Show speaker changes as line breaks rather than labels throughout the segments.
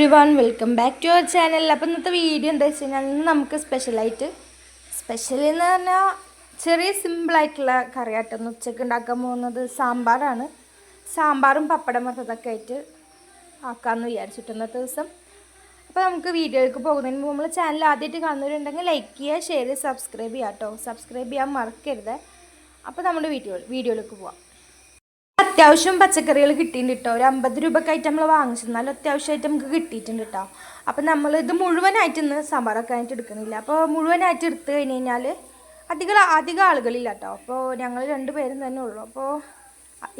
Everyone welcome back to our channel അപ്പം ഇന്നത്തെ video എന്താ വെച്ച് കഴിഞ്ഞാൽ ഇന്ന് നമുക്ക് സ്പെഷ്യലായിട്ട് സ്പെഷ്യൽ എന്ന് പറഞ്ഞാൽ ചെറിയ സിമ്പിളായിട്ടുള്ള കറിയാട്ടം. ഇന്ന് ഉച്ചയ്ക്ക് ഉണ്ടാക്കാൻ പോകുന്നത് സാമ്പാറാണ്. സാമ്പാറും പപ്പടം വറുത്തതൊക്കെ ആയിട്ട് ആക്കാമെന്ന് വിചാരിച്ചിട്ട് ഇന്നത്തെ ദിവസം. അപ്പോൾ നമുക്ക് വീഡിയോയിലേക്ക് പോകുന്നതിന് മുമ്പ് നമ്മൾ ചാനൽ ആദ്യമായിട്ട് കാണുന്നവരുണ്ടെങ്കിൽ ലൈക്ക് ചെയ്യുക ഷെയർ ചെയ്യുക സബ്സ്ക്രൈബ് ചെയ്യുക കേട്ടോ സബ്സ്ക്രൈബ് ചെയ്യാൻ മറക്കരുത്. അപ്പോൾ നമ്മുടെ വീഡിയോ വീഡിയോയിലേക്ക് പോവാം. അത്യാവശ്യം പച്ചക്കറികൾ കിട്ടിയിട്ടുണ്ട് കേട്ടോ ഒരു അമ്പത് രൂപക്കായിട്ട് നമ്മൾ വാങ്ങിച്ചിരുന്നാലും അത്യാവശ്യമായിട്ട് നമുക്ക് കിട്ടിയിട്ടുണ്ട് കേട്ടോ അപ്പം നമ്മൾ ഇത് മുഴുവനായിട്ട് ഇന്ന് സാമ്പാറൊക്കെ ആയിട്ട് എടുക്കുന്നില്ല. അപ്പോൾ മുഴുവനായിട്ട് എടുത്തു കഴിഞ്ഞ് കഴിഞ്ഞാൽ അധികം അധികം ആളുകളില്ല കേട്ടോ അപ്പോൾ ഞങ്ങൾ രണ്ട് പേരും തന്നെ ഉള്ളൂ. അപ്പോൾ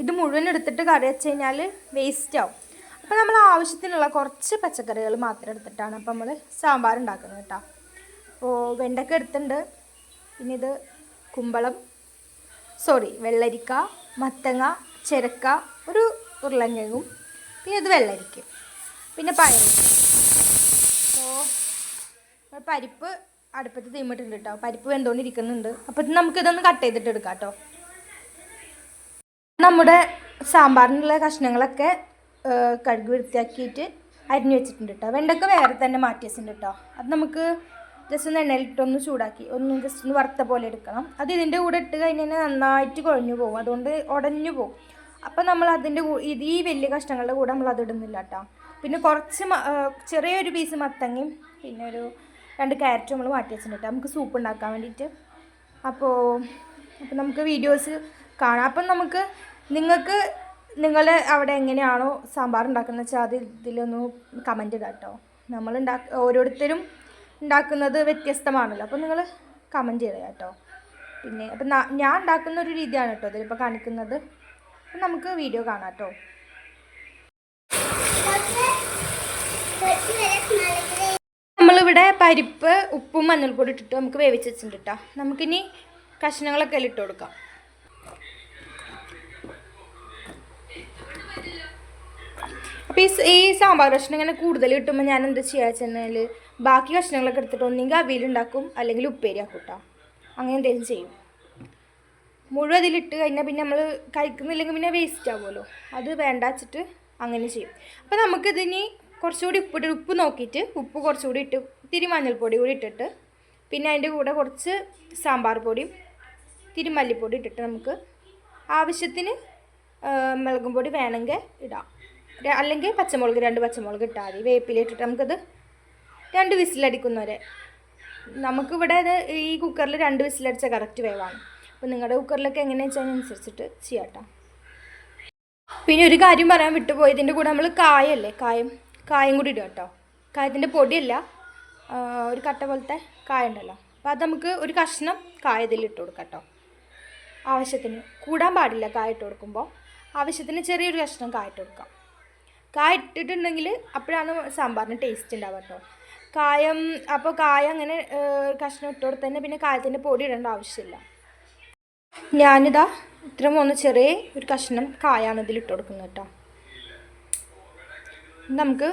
ഇത് മുഴുവൻ എടുത്തിട്ട് കറി വെച്ച് കഴിഞ്ഞാൽ വേസ്റ്റ് ആവും. അപ്പോൾ നമ്മൾ ആവശ്യത്തിനുള്ള കുറച്ച് പച്ചക്കറികൾ മാത്രം എടുത്തിട്ടാണ് അപ്പോൾ നമ്മൾ സാമ്പാർ ഉണ്ടാക്കുന്നത് കേട്ടോ അപ്പോൾ വെണ്ടക്ക എടുത്തിട്ടുണ്ട്. പിന്നെ ഇത് കുമ്പളം സോറി വെള്ളരിക്ക മത്തങ്ങ ചിരക്ക ഒരു ഉരുളങ്കിഴങ്ങും പിന്നെ ഇത് വെള്ളരിക്ക പിന്നെ പയർ അപ്പോൾ പരിപ്പ് അടുപ്പത്ത് തീമിട്ടുണ്ട് കേട്ടോ പരിപ്പ് വെന്തുകൊണ്ടിരിക്കുന്നുണ്ട് അപ്പോൾ ഇത് നമുക്കിതൊന്ന് കട്ട് ചെയ്തിട്ട് എടുക്കാം കേട്ടോ നമ്മുടെ സാമ്പാറിനുള്ള കഷ്ണങ്ങളൊക്കെ കഴുക് കഴുകി വൃത്തിയാക്കിയിട്ട് അരിഞ്ഞു വെച്ചിട്ടുണ്ട് കേട്ടോ വെണ്ടക്ക വേറെ തന്നെ മാറ്റി വെച്ചിട്ടുണ്ട് കേട്ടോ അത് നമുക്ക് ജസ്റ്റ് ഒന്ന് എണ്ണയിലിട്ടൊന്ന് ചൂടാക്കി ഒന്ന് ജസ്റ്റ് ഒന്ന് വറുത്ത പോലെ എടുക്കണം. അത് ഇതിന്റെ കൂടെ ഇട്ട് കഴിഞ്ഞാൽ നന്നായിട്ട് കുഴഞ്ഞു പോകും. അതുകൊണ്ട് ഉടഞ്ഞു പോകും. അപ്പോൾ നമ്മൾ അതിന്റെ ഇത് ഈ വലിയ കഷ്ണങ്ങളുടെ കൂടെ നമ്മൾ അത് ഇടുന്നില്ല കേട്ടോ പിന്നെ കുറച്ച് ചെറിയൊരു പീസ് മത്തങ്ങയും പിന്നെ ഒരു രണ്ട് ക്യാരറ്റും നമ്മൾ മാറ്റി വെച്ചിട്ടുണ്ട് നമുക്ക് സൂപ്പ് ഉണ്ടാക്കാൻ വേണ്ടിയിട്ട്. അപ്പോൾ അപ്പോൾ നമുക്ക് വീഡിയോസ് കാണാം. അപ്പം നമുക്ക് നിങ്ങൾക്ക് നിങ്ങൾ അവിടെ എങ്ങനെയാണോ സാമ്പാർ ഉണ്ടാക്കുന്നത് വെച്ചാൽ അത് ഇതിലൊന്ന് കമന്റ് ഇടാം കേട്ടോ നമ്മൾ ഉണ്ടാക്ക ഓരോരുത്തരും ഉണ്ടാക്കുന്നത് വ്യത്യസ്തമാണല്ലോ. അപ്പോൾ നിങ്ങൾ കമന്റ് ചെയ്യുക കേട്ടോ പിന്നെ അപ്പം ഞാൻ ഉണ്ടാക്കുന്ന ഒരു രീതിയാണ് കേട്ടോ ഇതിലിപ്പോൾ കാണിക്കുന്നത്. നമുക്ക് വീഡിയോ കാണാം കേട്ടോ നമ്മളിവിടെ പരിപ്പ് ഉപ്പും മഞ്ഞൾപ്പൊടി ഇട്ടിട്ട് നമുക്ക് വേവിച്ച് വെച്ചിട്ടുണ്ട് കേട്ടോ നമുക്കിനി കഷ്ണങ്ങളൊക്കെ അതിൽ ഇട്ട് കൊടുക്കാം. അപ്പോൾ ഈ സാമ്പാർ കഷ്ണം ഇങ്ങനെ കൂടുതൽ കിട്ടുമ്പോൾ ഞാൻ എന്താ ചെയ്യുക വെച്ചാൽ ബാക്കി കഷ്ണങ്ങളൊക്കെ എടുത്തിട്ട് ഒന്നെങ്കിൽ അല്ലെങ്കിൽ ഉപ്പേരി ആക്കും കേട്ടോ അങ്ങനെ എന്തെങ്കിലും ചെയ്യും. മുഴുവൻ അതിലിട്ട് കഴിഞ്ഞാൽ പിന്നെ നമ്മൾ കഴിക്കുന്നില്ലെങ്കിൽ പിന്നെ വേസ്റ്റ് ആവുമല്ലോ. അത് വേണ്ട വെച്ചിട്ട് അങ്ങനെ ചെയ്യും. അപ്പോൾ നമുക്കിതിനി കുറച്ചുകൂടി ഉപ്പിട്ട് ഉപ്പ് നോക്കിയിട്ട് ഉപ്പ് കുറച്ചുകൂടി ഇട്ട് ഇത്തിരി മഞ്ഞൾപ്പൊടി കൂടി ഇട്ടിട്ട് പിന്നെ അതിന്റെ കൂടെ കുറച്ച് സാമ്പാർ പൊടിയും ഇത്തിരി മല്ലിപ്പൊടി ഇട്ടിട്ട് നമുക്ക് ആവശ്യത്തിന് മുളകും പൊടി വേണമെങ്കിൽ ഇടാം. അല്ലെങ്കിൽ പച്ചമുളക് രണ്ട് പച്ചമുളക് ഇട്ടാൽ മതി. വേപ്പിലിട്ടിട്ട് നമുക്കത് രണ്ട് വിസിലടിക്കുന്നവരെ. നമുക്കിവിടെ ഈ കുക്കറിൽ രണ്ട് വിസിലടിച്ച കറക്റ്റ് വേവാണ്. അപ്പോൾ നിങ്ങളുടെ കുക്കറിലൊക്കെ എങ്ങനെയാണെന്ന് വെച്ചാൽ അതിനനുസരിച്ചിട്ട് ചെയ്യാട്ടോ പിന്നെ ഒരു കാര്യം പറയാൻ വിട്ടുപോയി. ഇതിന്റെ കൂടെ നമ്മൾ കായല്ലേ? കായം കായം കൂടി ഇടുക കേട്ടോ. കായത്തിന്റെ പൊടിയല്ല ഒരു കട്ട പോലത്തെ കായ ഉണ്ടല്ലോ. അപ്പോൾ അത് നമുക്ക് ഒരു കഷ്ണം കായ ഇതിൽ ഇട്ട് കൊടുക്കാം കേട്ടോ. ആവശ്യത്തിന്. കൂടാൻ പാടില്ല കായ ഇട്ട് കൊടുക്കുമ്പോൾ ആവശ്യത്തിന് ചെറിയൊരു കഷ്ണം കായ ഇട്ട് കൊടുക്കാം. കായ ഇട്ടിട്ടുണ്ടെങ്കിൽ അപ്പോഴാണ് സാമ്പാറിന് ടേസ്റ്റ് ഉണ്ടാവുക കേട്ടോ. കായം അപ്പോൾ കായ അങ്ങനെ കഷ്ണം ഇട്ട് കൊടുത്തന്നെ പിന്നെ കായത്തിന്റെ പൊടി ഇടേണ്ട ആവശ്യമില്ല. ഞാനിതാ ഇത്ര മൂന്ന് ചെറിയ ഒരു കഷ്ണം കായാണ് ഇതിൽ ഇട്ട് കൊടുക്കുന്നത് കേട്ടോ. നമുക്ക്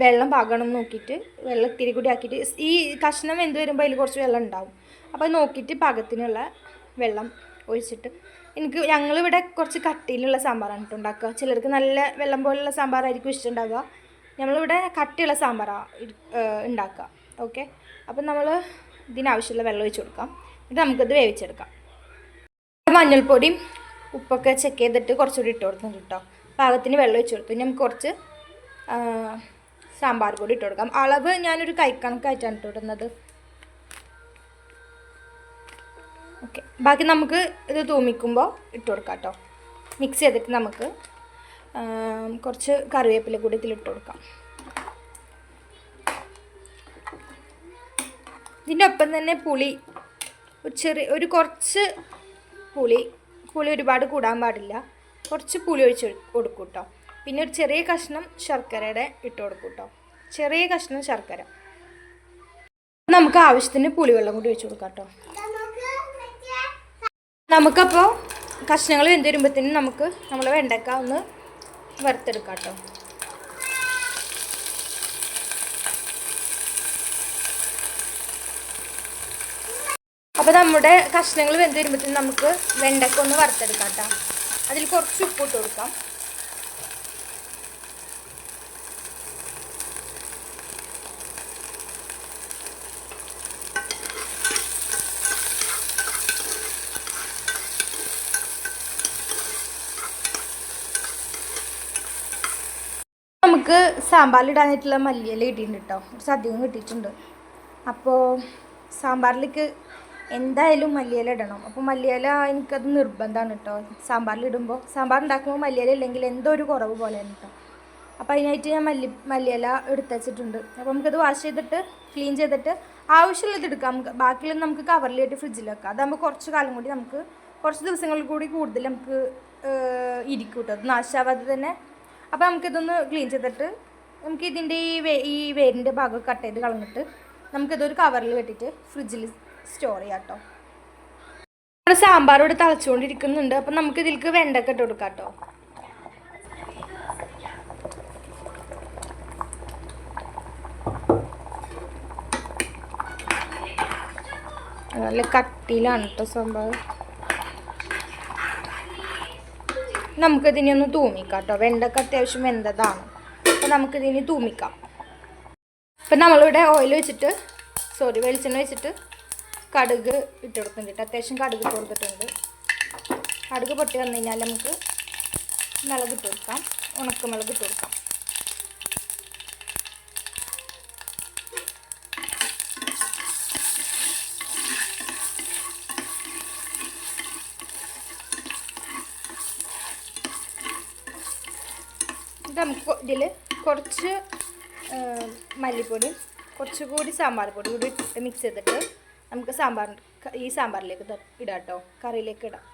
വെള്ളം പാകണം നോക്കിയിട്ട് വെള്ളം ഇത്തിരി കൂടി ആക്കിയിട്ട് ഈ കഷ്ണം എന്ത് വരുമ്പോൾ അതിൽ കുറച്ച് വെള്ളം ഉണ്ടാവും. അപ്പോൾ നോക്കിയിട്ട് പാകത്തിനുള്ള വെള്ളം ഒഴിച്ചിട്ട് എനിക്ക് ഞങ്ങളിവിടെ കുറച്ച് കട്ടിയിലുള്ള സാമ്പാറാണ് കേട്ടോ ഉണ്ടാക്കുക. ചിലർക്ക് നല്ല വെള്ളം പോലുള്ള സാമ്പാറായിരിക്കും ഇഷ്ടം ഉണ്ടാവുക. നമ്മളിവിടെ കട്ടിയുള്ള സാമ്പാറാണ് ഉണ്ടാക്കുക. ഓക്കെ? അപ്പം നമ്മൾ ഇതിനാവശ്യമുള്ള വെള്ളം ഒഴിച്ച് കൊടുക്കാം. എന്നിട്ട് നമുക്കത് വേവിച്ചെടുക്കാം. മഞ്ഞൾപ്പൊടിയും ഉപ്പൊക്കെ ചെക്ക് ചെയ്തിട്ട് കുറച്ചുകൂടി ഇട്ട് കൊടുക്കുന്നു കേട്ടോ. പാകത്തിന് വെള്ളം ഒഴിച്ച് കൊടുത്തു. ഇനി നമുക്ക് കുറച്ച് സാമ്പാർ പൊടി ഇട്ട് കൊടുക്കാം. അളവ് ഞാനൊരു കൈക്കണക്കായിട്ടാണ് ഇട്ട് ഇടുന്നത് ഓക്കെ ബാക്കി നമുക്ക് ഇത് തൂമിക്കുമ്പോൾ ഇട്ട് കൊടുക്കാം കേട്ടോ. മിക്സ് ചെയ്തിട്ട് നമുക്ക് കുറച്ച് കറിവേപ്പില കൂടി ഇതിൽ ഇട്ട് കൊടുക്കാം. ഇതിന്റെ ഒപ്പം തന്നെ പുളി ഒരു ചെറിയ ഒരു കുറച്ച് പുളി പുളി ഒരുപാട് കൂടാൻ പാടില്ല. കുറച്ച് പുളി ഒഴിച്ച് കൊടുക്കും കേട്ടോ പിന്നെ ഒരു ചെറിയ കഷ്ണം ശർക്കരയുടെ ഇട്ട് കൊടുക്കും കേട്ടോ ചെറിയ കഷ്ണം ശർക്കര. നമുക്ക് ആവശ്യത്തിന് പുളിവെള്ളം കൂടി ഒഴിച്ച് കൊടുക്കാം കേട്ടോ നമുക്കപ്പോൾ കഷ്ണങ്ങൾ വെന്ത് വരുമ്പോഴത്തേനും നമുക്ക് നമ്മൾ വെണ്ടക്ക ഒന്ന് വറുത്തെടുക്കാം കേട്ടോ അപ്പോൾ നമ്മുടെ കഷ്ണങ്ങൾ വെന്ത് വരുമ്പോഴത്തേക്കും നമുക്ക് വെണ്ടക്ക ഒന്ന് വറുത്തെടുക്കാം കേട്ടോ. അതിൽ കുറച്ച് ഉപ്പ് ഇട്ട് കൊടുക്കാം. നമുക്ക് സാമ്പാറിലിടാനായിട്ടുള്ള മല്ലിയില ഇട്ടിട്ടുണ്ട് കേട്ടോ. കുറച്ച് അധികം കിട്ടിയിട്ടുണ്ട്. അപ്പോൾ സാമ്പാറിലേക്ക് എന്തായാലും മല്ലിയില ഇടണം. അപ്പോൾ മല്ലിയില എനിക്കത് നിർബന്ധമാണ് കേട്ടോ സാമ്പാറിലിടുമ്പോൾ സാമ്പാർ ഉണ്ടാക്കുമ്പോൾ മല്ലിയില ഇല്ലെങ്കിൽ എന്തോ ഒരു കുറവ് പോലെയാണ് കേട്ടോ അപ്പോൾ അതിനായിട്ട് ഞാൻ മല്ലി മല്ലിയില എടുത്ത് വെച്ചിട്ടുണ്ട് അപ്പോൾ നമുക്കത് വാഷ് ചെയ്തിട്ട് ക്ലീൻ ചെയ്തിട്ട് ആവശ്യമുള്ളത് എടുക്കാം. നമുക്ക് ബാക്കിയുള്ളത് നമുക്ക് കവറിലിട്ട് ഫ്രിഡ്ജിൽ വെക്കാം. അതാകുമ്പോൾ കുറച്ച് കാലം കൂടി നമുക്ക് കുറച്ച് ദിവസങ്ങളിൽ കൂടി കൂടുതൽ നമുക്ക് ഇരിക്കും കേട്ടോ അത് നാശാവാതെ തന്നെ. അപ്പോൾ നമുക്കിതൊന്ന് ക്ലീൻ ചെയ്തിട്ട് നമുക്ക് ഇതിന്റെ ഈ വേ ഈ വേരിന്റെ ഭാഗം കട്ട് ചെയ്ത് കളഞ്ഞിട്ട് നമുക്കിതൊരു കവറിൽ കെട്ടിയിട്ട് ഫ്രിഡ്ജിൽ കേട്ടോ നമ്മുടെ സാമ്പാർ ഇവിടെ തളച്ചുകൊണ്ടിരിക്കുന്നുണ്ട് അപ്പം നമുക്ക് ഇതിലേക്ക് വെണ്ടക്ക ഇട്ട് കൊടുക്കാം കേട്ടോ. നല്ല കട്ടിയിലാണ് കേട്ടോ സംഭവം. നമുക്കിതിനെ ഒന്ന് തൂമിക്കാം കേട്ടോ വെണ്ടക്ക അത്യാവശ്യം വെന്തതാണ്. അപ്പോൾ നമുക്കിതിനെ തൂമിക്കാം. അപ്പം നമ്മളിവിടെ ഓയിൽ വെച്ചിട്ട് സോറി വെളിച്ചെണ്ണ വെച്ചിട്ട് കടുക് ഇട്ട് കൊടുക്കുന്നുണ്ട് അത്യാവശ്യം കടുക് ഇട്ട് കൊടുത്തിട്ടുണ്ട്. കടുക് പൊട്ടി വന്നു കഴിഞ്ഞാൽ നമുക്ക് മുളക് ഇട്ട് കൊടുക്കാം. ഉണക്കമുളക് ഇട്ട് കൊടുക്കാം. ഇത് നമുക്ക് ഇതിൽ കുറച്ച് മല്ലിപ്പൊടി കുറച്ചുകൂടി സാമ്പാർ പൊടി കൂടി മിക്സ് ചെയ്തിട്ട് നമുക്ക് സാമ്പാർ ഈ സാമ്പാറിലേക്ക് ഇടാം കേട്ടോ കറിയിലേക്ക് ഇടാം.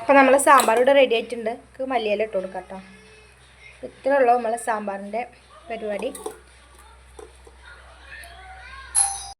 അപ്പോൾ നമ്മൾ സാമ്പാർ ഇവിടെ റെഡി ആയിട്ടുണ്ട്. നമുക്ക് മല്ലിയില ഇട്ട് കൊടുക്കാം കേട്ടോ ഇത്രേ ഉള്ളൂ നമ്മളെ സാമ്പാറിന്റെ പരിപാടി.